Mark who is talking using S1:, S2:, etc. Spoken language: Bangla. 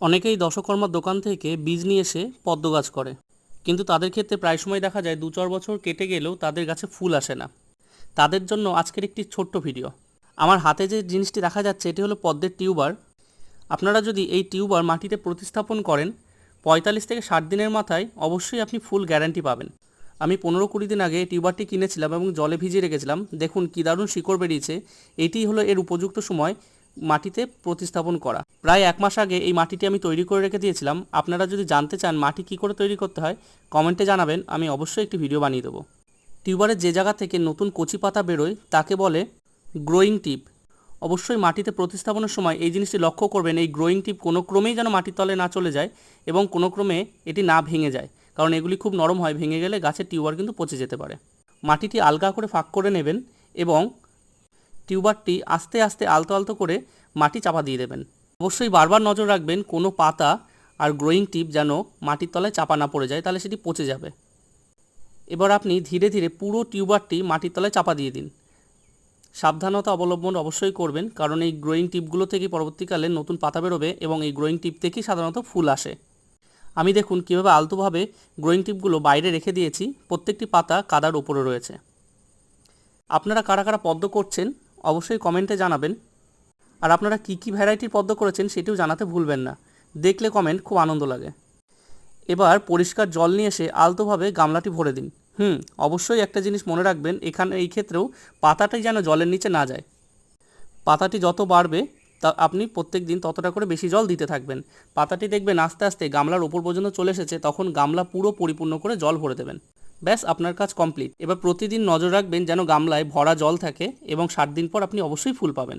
S1: অনেকেই দশকর্মার দোকান থেকে বীজ নিয়ে এসে পদ্ম গাছ করে। কিন্তু তাদের ক্ষেত্রে প্রায় সময় দেখা যায় দু চার বছর কেটে গেলেও তাদের গাছে ফুল আসে না। তাদের জন্য আজকের একটি ছোট্ট ভিডিও। আমার হাতে যে জিনিসটি দেখা যাচ্ছে, এটি হলো পদ্মের টিউবার। আপনারা যদি এই টিউবার মাটিতে প্রতিস্থাপন করেন, পঁয়তাল্লিশ থেকে ষাট দিনের মাথায় অবশ্যই আপনি ফুল গ্যারান্টি পাবেন। আমি পনেরো কুড়ি দিন আগে টিউবারটি কিনেছিলাম এবং জলে ভিজিয়ে রেখেছিলাম। দেখুন কী দারুণ শিকড় বেরিয়েছে। এটি হলো এর উপযুক্ত সময় মাটিতে প্রতিস্থাপন করা। প্রায় এক মাস আগে এই মাটিটি আমি তৈরি করে রেখে দিয়েছিলাম। আপনারা যদি জানতে চান মাটি কী করে তৈরি করতে হয়, কমেন্টে জানাবেন, আমি অবশ্যই একটি ভিডিও বানিয়ে দেবো। টিউবারের যে জায়গা থেকে নতুন কচি পাতা বেরোয়, তাকে বলে গ্রোয়িং টিপ। অবশ্যই মাটিতে প্রতিস্থাপনের সময় এই জিনিসটি লক্ষ্য করবেন, এই গ্রোয়িং টিপ কোনো ক্রমেই যেন মাটির তলে না চলে যায় এবং কোনো ক্রমে এটি না ভেঙে যায়, কারণ এগুলি খুব নরম হয়, ভেঙে গেলে গাছের টিউবার কিন্তু পচে যেতে পারে। মাটিটি আলগা করে ফাঁক করে নেবেন এবং টিউবারটি আস্তে আস্তে আলতো আলতো করে মাটি চাপা দিয়ে দেবেন। অবশ্যই বারবার নজর রাখবেন কোনো পাতা আর গ্রোয়িং টিপ যেন মাটির তলায় চাপা না পড়ে যায়, তাহলে সেটি পচে যাবে। এবার আপনি ধীরে ধীরে পুরো টিউবারটি মাটির তলায় চাপা দিয়ে দিন। সাবধানতা অবলম্বন অবশ্যই করবেন, কারণ এই গ্রোয়িং টিপগুলো থেকে পরবর্তীকালে নতুন পাতা বেরোবে এবং এই গ্রোয়িং টিপ থেকেই সাধারণত ফুল আসে। আমি দেখুন কীভাবে আলতোভাবে গ্রোয়িং টিপগুলো বাইরে রেখে দিয়েছি, প্রত্যেকটি পাতা কাদার উপরে রয়েছে। আপনারা কারা কারা পদ্ম করছেন অবশ্যই কমেন্টে জানাবেন। আর আপনারা কী কী ভ্যারাইটির পদ্ম করেছেন সেটিও জানাতে ভুলবেন না। দেখলে কমেন্ট খুব আনন্দ লাগে। এবার পরিষ্কার জল নিয়ে এসে আলতোভাবে গামলাটি ভরে দিন। হুম, অবশ্যই একটা জিনিস মনে রাখবেন, এখানে, এই ক্ষেত্রেও পাতাটাই যেন জলের নিচে না যায়। পাতাটি যত বাড়বে, তা আপনি প্রত্যেক দিন ততটা করে বেশি জল দিতে থাকবেন। পাতাটি দেখবেন আস্তে আস্তে গামলার ওপর পর্যন্ত চলে এসেছে, তখন গামলা পুরো পরিপূর্ণ করে জল ভরে দেবেন। ব্যাস, আপনার কাজ কমপ্লিট এবার প্রতিদিন নজর রাখবেন যেন গামলায় ভরা জল থাকে এবং সাত দিন পর আপনি অবশ্যই ফুল পাবেন।